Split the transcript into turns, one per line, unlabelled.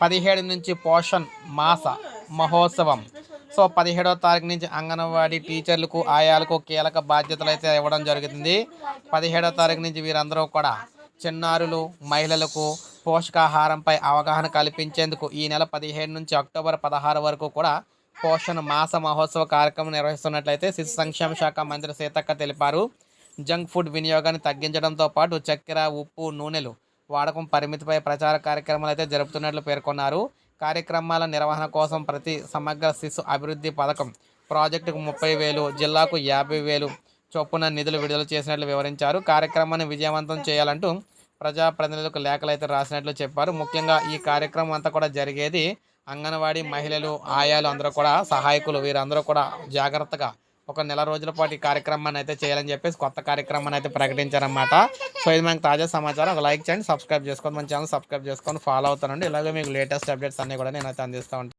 పదిహేడు నుంచి పోషణ్ మాస మహోత్సవం. సో పదిహేడో తారీఖు నుంచి అంగన్వాడీ టీచర్లకు ఆయాలకు కీలక బాధ్యతలు అయితే ఇవ్వడం జరుగుతుంది. పదిహేడో తారీఖు నుంచి వీరందరూ కూడా చిన్నారులు మహిళలకు పోషకాహారంపై అవగాహన కల్పించేందుకు ఈ నెల పదిహేడు నుంచి అక్టోబర్ పదహారు వరకు కూడా పోషణ మాస మహోత్సవ కార్యక్రమం నిర్వహిస్తున్నట్లయితే శిశు సంక్షేమ శాఖ మంత్రి సీతక్క తెలిపారు. జంక్ ఫుడ్ వినియోగాన్ని తగ్గించడంతో పాటు చక్కెర ఉప్పు నూనెలు వాడకం పరిమితిపై ప్రచార కార్యక్రమాలు అయితే జరుపుతున్నట్లు పేర్కొన్నారు. కార్యక్రమాల నిర్వహణ కోసం ప్రతి సమగ్ర శిశు అభివృద్ధి పథకం ప్రాజెక్టుకు ముప్పై వేలు జిల్లాకు యాభై వేలు చొప్పున నిధులు విడుదల చేసినట్లు వివరించారు. కార్యక్రమాన్ని విజయవంతం చేయాలంటూ ప్రజాప్రతినిధులకు లేఖలు అయితే రాసినట్లు చెప్పారు. ముఖ్యంగా ఈ కార్యక్రమం అంతా కూడా జరిగేది అంగన్వాడీ మహిళలు ఆయాలు అందరూ కూడా సహాయకులు వీరందరూ కూడా జాగ్రత్తగా ఒక నెల రోజుల పాటు ఈ కార్యక్రమాన్ని అయితే చేయాలని చెప్పేసి కొత్త కార్యక్రమాన్ని అయితే ప్రకటించారన్నమాట. సో ఇది మనకు తాజా సమాచారం. ఒక లైక్ చేయండి సబ్స్క్రైబ్ చేసుకోండి మన ఛానల్ సబ్స్క్రైబ్ చేసుకొని ఫాలో అవుతానండి. ఇలాగే మీకు లేటెస్ట్ అప్డేట్స్ అన్నీ కూడా నేను అయితే అందిస్తూ ఉంటాను